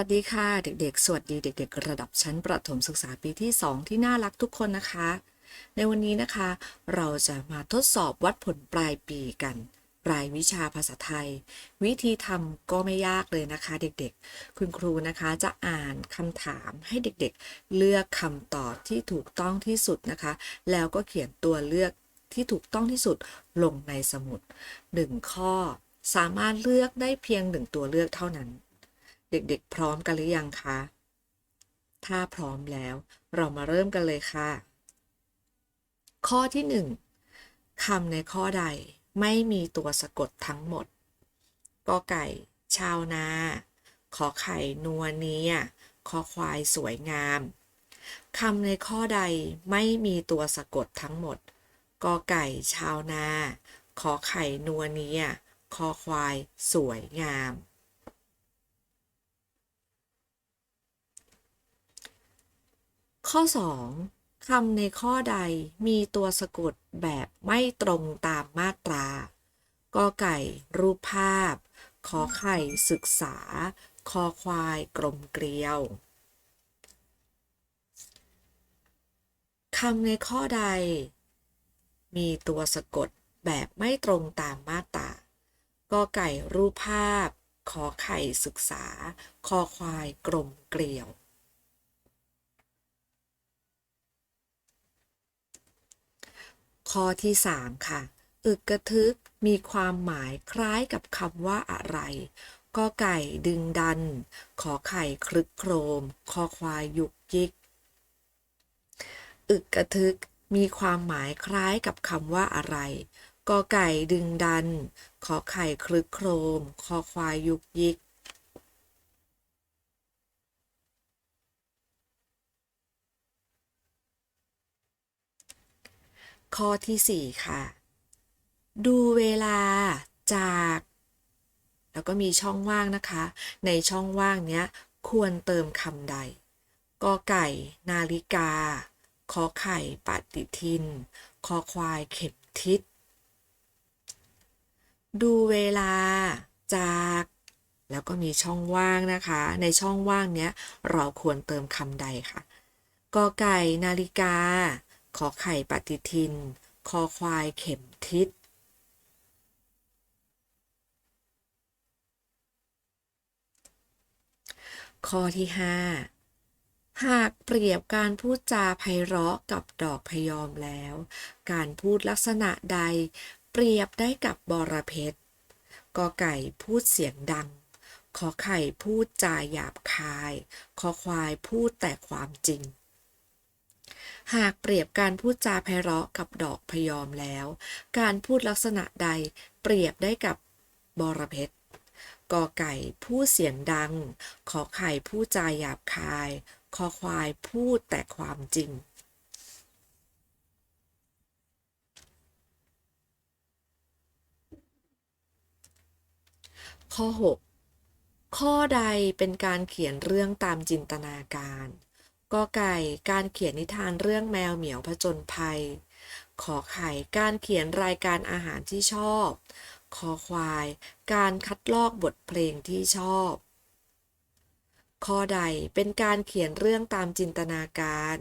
วัสดีค่ะเด็กๆ สวัสดีเด็ก ๆ ระดับชั้นประถมศึกษาปีที่ 2 ที่น่ารักทุกคนนะคะ ในวันนี้นะคะ เราจะมาทดสอบวัดผลปลายปีกันรายวิชาภาษาไทย วิธีทำก็ไม่ยากเลยนะคะ เด็กๆ คุณครูนะคะจะอ่านคำถามให้เด็กๆ เลือกคำตอบที่ถูกต้องที่สุดนะคะ แล้วก็เขียนตัวเลือกที่ถูกต้องที่สุดลงในสมุด 1 ข้อ สามารถเลือกได้เพียงหนึ่งตัวเลือกเท่านั้น เด็กๆ พร้อมกันหรือยังคะ ถ้าพร้อมแล้ว เรามาเริ่มกันเลยค่ะ ข้อที่หนึ่งคำในข้อใดไม่มีตัวสะกดทั้งหมด กอไก่ ชาวนา ขอไข่นัวเนียคอควายสวยงามคำในข้อใดไม่มีตัวสะกดทั้งหมด กอไก่ชาวนา ขอไข่นัวเนีย คอควายสวยงาม ข้อ 2 คำในข้อใดมีตัวสะกดแบบไม่ตรงตามมาตรากอไก่ รูปภาพ ขอไข่ ศึกษา คอควาย กลมเกลียวคำในข้อใด มีตัวสะกดแบบไม่ตรงตามมาตรากอไก่รูปภาพ ขอไข่ศึกษา คอควายกลมเกลียว ข้อที่ 3 ค่ะ อึกกระทึกมีความหมายคล้ายกับคำว่าอะไรกอไก่ดึงดัน ขอไข่คลึกโครม คอควายยุกยิก อึกกระทึกมีความหมายคล้ายกับคำว่าอะไรกอไก่ดึงดัน ขอไข่คลึกโครม คอควายยุกยิก ข้อที่ 4 ค่ะ ดูเวลาจาก แล้วก็มีช่องว่างนะคะ ในช่องว่างเนี้ยควรเติมคำใดกอไก่ นาฬิกาขอไข่ปฏิทินคอควายเข็มทิศ ดูเวลาจาก แล้วก็มีช่องว่างนะคะ ในช่องว่างเนี้ยเราควรเติมคำใดค่ะกอไก่ นาฬิกา ขอไข่ปฏิทิน คอควายเข็มทิศข้อที่ 5 หากเปรียบการพูดจาไพเราะกับดอกพยอมแล้ว การพูดลักษณะใดเปรียบได้กับบอระเพ็ดกอไก่พูดเสียงดัง ขอไข่พูดจาหยาบคาย คอควายพูดแต่ความจริง หากเปรียบการพูดจาไพเราะกับดอกพยอมแล้ว การพูดลักษณะใดเปรียบได้กับบอระเพ็ดกอไก่พูดเสียงดัง ขอไข่พูดจาหยาบคาย คอควายพูดแต่ความจริงข้อ 6 ข้อใดเป็นการเขียนเรื่องตามจินตนาการ กอไก่ การเขียนนิทานเรื่องแมวเหมียวผจญภัย ขอไข่ การเขียนรายการอาหารที่ชอบ คอควาย การคัดลอกบทเพลงที่ชอบ ข้อใดเป็นการเขียนเรื่องตามจินตนาการ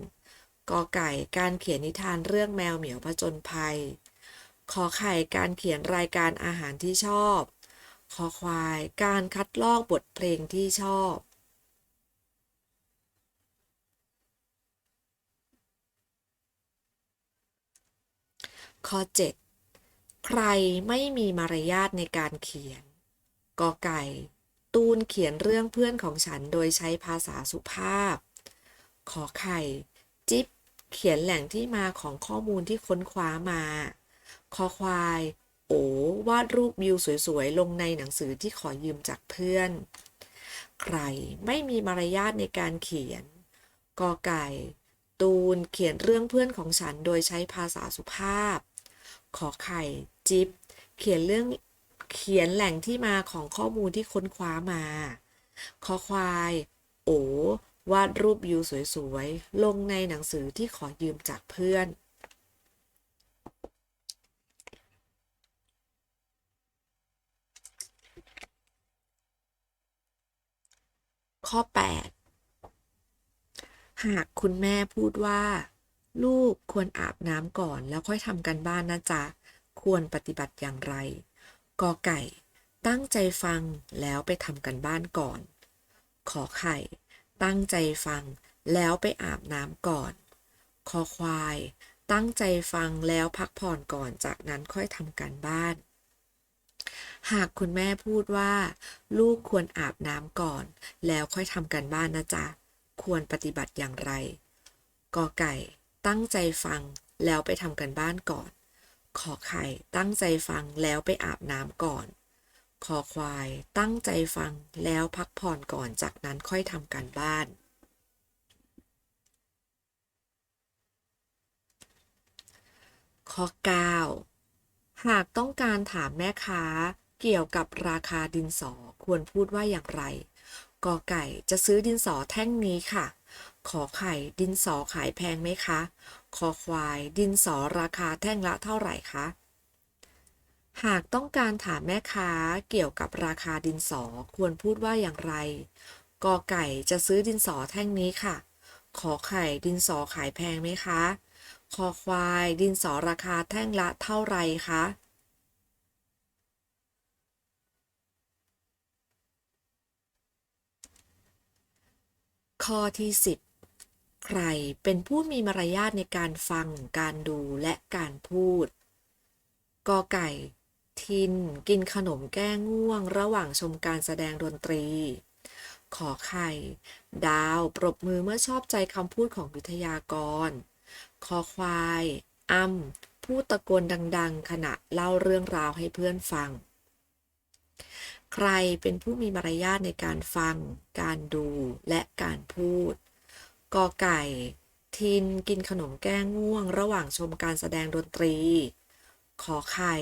กอไก่ การเขียนนิทานเรื่องแมวเหมียวผจญภัย ขอไข่ การเขียนรายการอาหารที่ชอบ คอควาย การคัดลอกบทเพลงที่ชอบ ข้อ 7 ใครไม่มีมารยาทในการเขียนกอไก่ ตูนเขียนเรื่องเพื่อนของฉันโดยใช้ภาษาสุภาพ ขอไข่ จิ๊บเขียนแหล่งที่มาของข้อมูลที่ค้นคว้ามา คอควาย โอวาดรูปวิวสวยๆ ลงในหนังสือที่ขอยืมจากเพื่อน ใครไม่มีมารยาทในการเขียนกอไก่ ตูนเขียนเรื่องเพื่อนของฉันโดยใช้ภาษาสุภาพ ขอไข่จิ๊บเขียนเรื่องเขียนแหล่งที่มาของข้อมูลที่ค้นคว้ามาคอควาย โอวาดรูปวิวสวยๆ ลงในหนังสือที่ขอยืมจากเพื่อน ข้อ 8 หากคุณแม่พูดว่า ลูกควรอาบน้ำก่อนแล้วค่อยทำกันบ้านนะจ๊ะ ควรปฏิบัติอย่างไร กอไก่ ตั้งใจฟังแล้วไปทำกันบ้านก่อน ขอไข่ ตั้งใจฟังแล้วไปอาบน้ำก่อน คอควาย ตั้งใจฟังแล้วพักผ่อนก่อนจากนั้นค่อยทำการบ้าน หากคุณแม่พูดว่า ลูกควรอาบน้ำก่อน แล้วค่อยทำการบ้านนะจ๊ะ ควรปฏิบัติอย่างไร กอไก่ ตั้งใจฟังแล้วไปทำกันบ้านก่อน ขอไข่ตั้งใจฟังแล้วไปอาบน้ำก่อนคอควายตั้งใจฟังแล้วพักผ่อนก่อนจากนั้นค่อยทำการบ้านข้อ9หากต้องการถามแม่ค้าเกี่ยวกับราคาดินสอควรพูดว่าอย่างไรกอไก่จะซื้อดินสอแท่งนี้ค่ะ ขอไข่ ดินสอขายแพงไหมคะคอควาย ดินสอราคาแท่งละเท่าไหร่คะ หากต้องการถามแม่ค้าเกี่ยวกับราคาดินสอควรพูดว่าอย่างไร กอไก่จะซื้อดินสอแท่งนี้ค่ะ ขอไข่ ดินสอขายแพงไหมคะ คอควาย ดินสอราคาแท่งละเท่าไหร่คะข้อที่ 10 ใครเป็นผู้มีมารยาทในการฟัง การดูและการพูด กอไก่ ทิน กินขนมแก้ง่วง ระหว่างชมการแสดงดนตรี ขอไข่ ดาวปรบมือเมื่อชอบใจคำพูดของวิทยากร คอควาย อ้ำพูดตะโกนดัง ๆ ขณะเล่าเรื่องราวให้เพื่อนฟังใครเป็นผู้มีมารยาทในการฟัง การดู และการพูด กอไก่ ทินกินขนมแก้ง่วง ระหว่างชมการแสดงดนตรี ขอไข่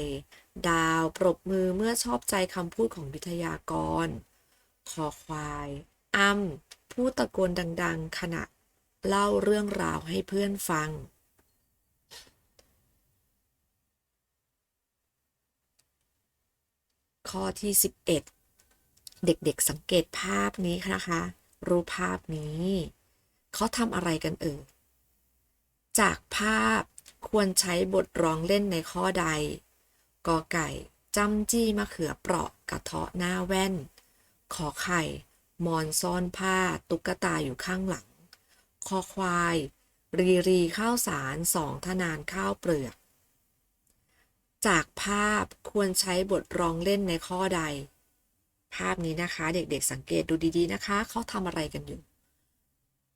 ดาวปรบมือเมื่อชอบใจคำพูดของวิทยากรคอควาย อ้ำพูดตะโกนดัง ๆ ขณะเล่าเรื่องราวให้เพื่อนฟัง ข้อที่ 11 เด็กๆสังเกตภาพนี้นะคะ รูปภาพนี้ เขาทำอะไรกันเอ่ยจากภาพควรใช้บทร้องเล่นในข้อใด กอไก่จำจี้มะเขือเปราะกระเทาะหน้าแว่น ขอไข่มอนซ่อนผ้าตุ๊กตาอยู่ข้างหลัง คอควาย รีรีข้าวสารสองทนานข้าวเปลือก จากภาพควรใช้บทร้องเล่นในข้อใด ภาพนี้นะคะเด็กๆสังเกตดูดีๆนะคะ เขาทำอะไรกันอยู่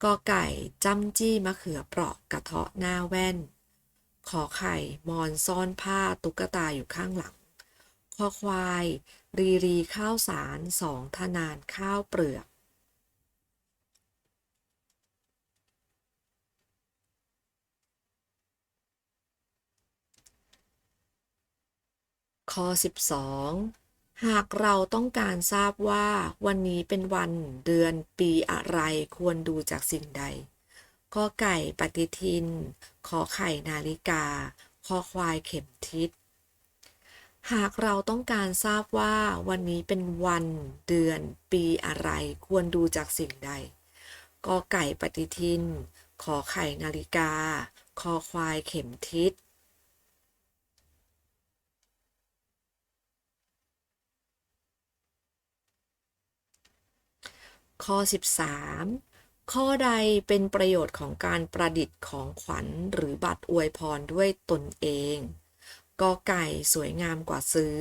กอไก่จำจี้มะเขือเปราะกระเทาะหน้าแว่น ขอไข่มอนซ่อนผ้าตุ๊กตาอยู่ข้างหลัง คอควาย รีรีข้าวสารสองทนานข้าวเปลือกข้อ12 หากเราต้องการทราบว่าวันนี้เป็นวันเดือนปีอะไรควรดูจากสิ่งใดกอไก่ปฏิทิน ขอไข่นาฬิกา คอควายเข็มทิศ หากเราต้องการทราบว่าวันนี้เป็นวันเดือนปีอะไรควรดูจากสิ่งใดกอไก่ปฏิทิน ขอไข่นาฬิกา คอควายเข็มทิศ ข้อ 13 ข้อใดเป็นประโยชน์ของการประดิษฐ์ของขวัญหรือบัตรอวยพรด้วยตนเองกอไก่สวยงามกว่าซื้อ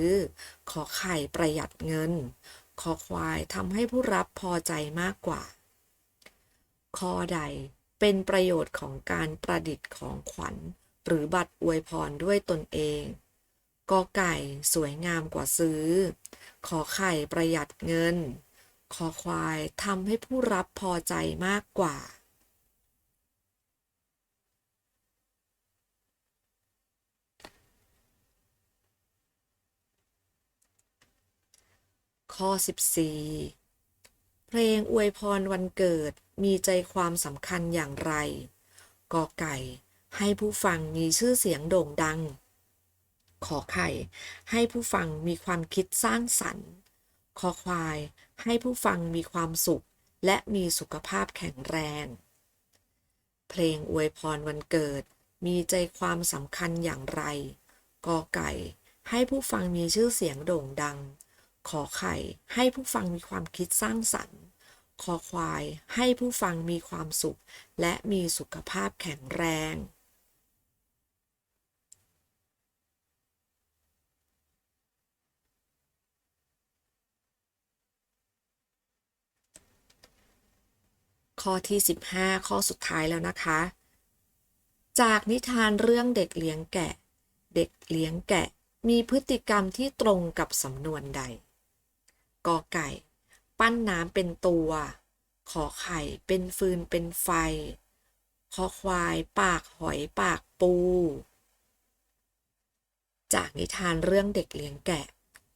ขอไข่ประหยัดเงินคอควายทำให้ผู้รับพอใจมากกว่า ข้อใดเป็นประโยชน์ของการประดิษฐ์ของขวัญ หรือบัตรอวยพรด้วยตนเองกอไก่สวยงามกว่าซื้อ ขอไข่ประหยัดเงิน คอควายทำให้ผู้รับพอใจมากกว่า ข้อ 14 เพลงอวยพรวันเกิดมีใจความสำคัญอย่างไรกอไก่ให้ผู้ฟังมีชื่อเสียงโด่งดัง ขอไข่ ให้ผู้ฟังมีความคิดสร้างสรรค์ คอควาย ให้ผู้ฟังมีความสุข และมีสุขภาพแข็งแรง เพลงอวยพรวันเกิด มีใจความสำคัญอย่างไร กอไก่ ให้ผู้ฟังมีชื่อเสียงโด่งดัง ขอไข่ ให้ผู้ฟังมีความคิดสร้างสรรค์ คอควาย ให้ผู้ฟังมีความสุข และมีสุขภาพแข็งแรง ข้อที่ 15 ข้อสุดท้ายแล้วนะคะ จากนิทานเรื่องเด็กเลี้ยงแกะ เด็กเลี้ยงแกะมีพฤติกรรมที่ตรงกับสำนวนใดกอไก่ ปั้นน้ำเป็นตัว ขอไข่เป็นฟืนเป็นไฟ คอควายปากหอยปากปู จากนิทานเรื่องเด็กเลี้ยงแกะ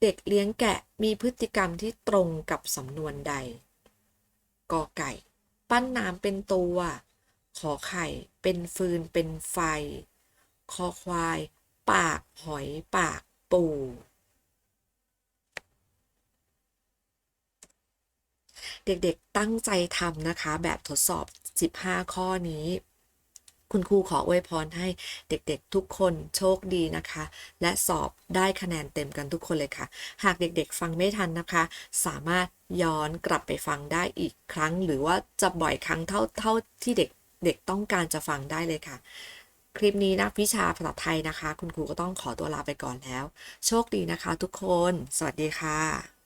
เด็กเลี้ยงแกะมีพฤติกรรมที่ตรงกับสำนวนใดกอไก่ ปั้นน้ำเป็นตัว ขอไข่ เป็นฟืน เป็นไฟ คอควาย ปาก หอย ปาก ปูเด็กๆตั้งใจทำนะคะ แบบทดสอบ 15 ข้อนี้ คุณครูขออวยพรให้เด็กๆ ทุกคนโชคดีนะคะ และสอบได้คะแนนเต็มกันทุกคนเลยค่ะ หากเด็กๆ ฟังไม่ทันนะคะ สามารถย้อนกลับไปฟังได้อีกครั้ง หรือว่าจะบ่อยครั้งเท่าเท่าที่เด็กเด็กต้องการจะฟังได้เลยค่ะ คลิปนี้นักวิชาภาษาไทยนะคะ คุณครูก็ต้องขอตัวลาไปก่อนแล้ว โชคดีนะคะ ทุกคน สวัสดีค่ะ